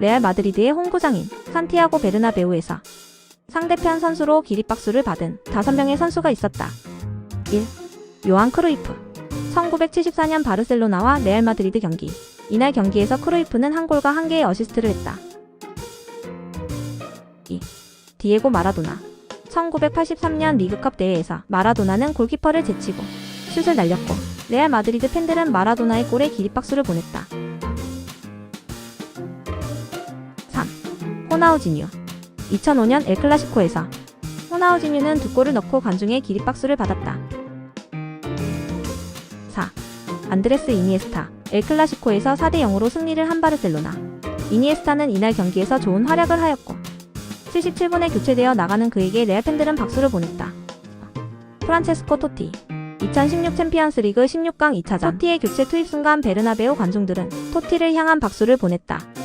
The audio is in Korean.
레알 마드리드의 홈구장인 산티아고 베르나베우에서 상대편 선수로 기립박수를 받은 5명의 선수가 있었다. 1. 요한 크루이프 1974년 바르셀로나와 레알 마드리드 경기 이날 경기에서 크루이프는 한 골과 한 개의 어시스트를 했다. 2. 디에고 마라도나 1983년 리그컵 대회에서 마라도나는 골키퍼를 제치고 슛을 날렸고 레알 마드리드 팬들은 마라도나의 골에 기립박수를 보냈다. 호나우지뉴 2005년 엘클라시코에서 호나우지뉴는 두 골을 넣고 관중의 기립박수를 받았다. 4. 안드레스 이니에스타 엘클라시코에서 4대 0으로 승리를 한 바르셀로나 이니에스타는 이날 경기에서 좋은 활약을 하였고 77분에 교체되어 나가는 그에게 레알 팬들은 박수를 보냈다. 프란체스코 토티 2016 챔피언스 리그 16강 2차전 토티의 교체 투입 순간 베르나베우 관중들은 토티를 향한 박수를 보냈다.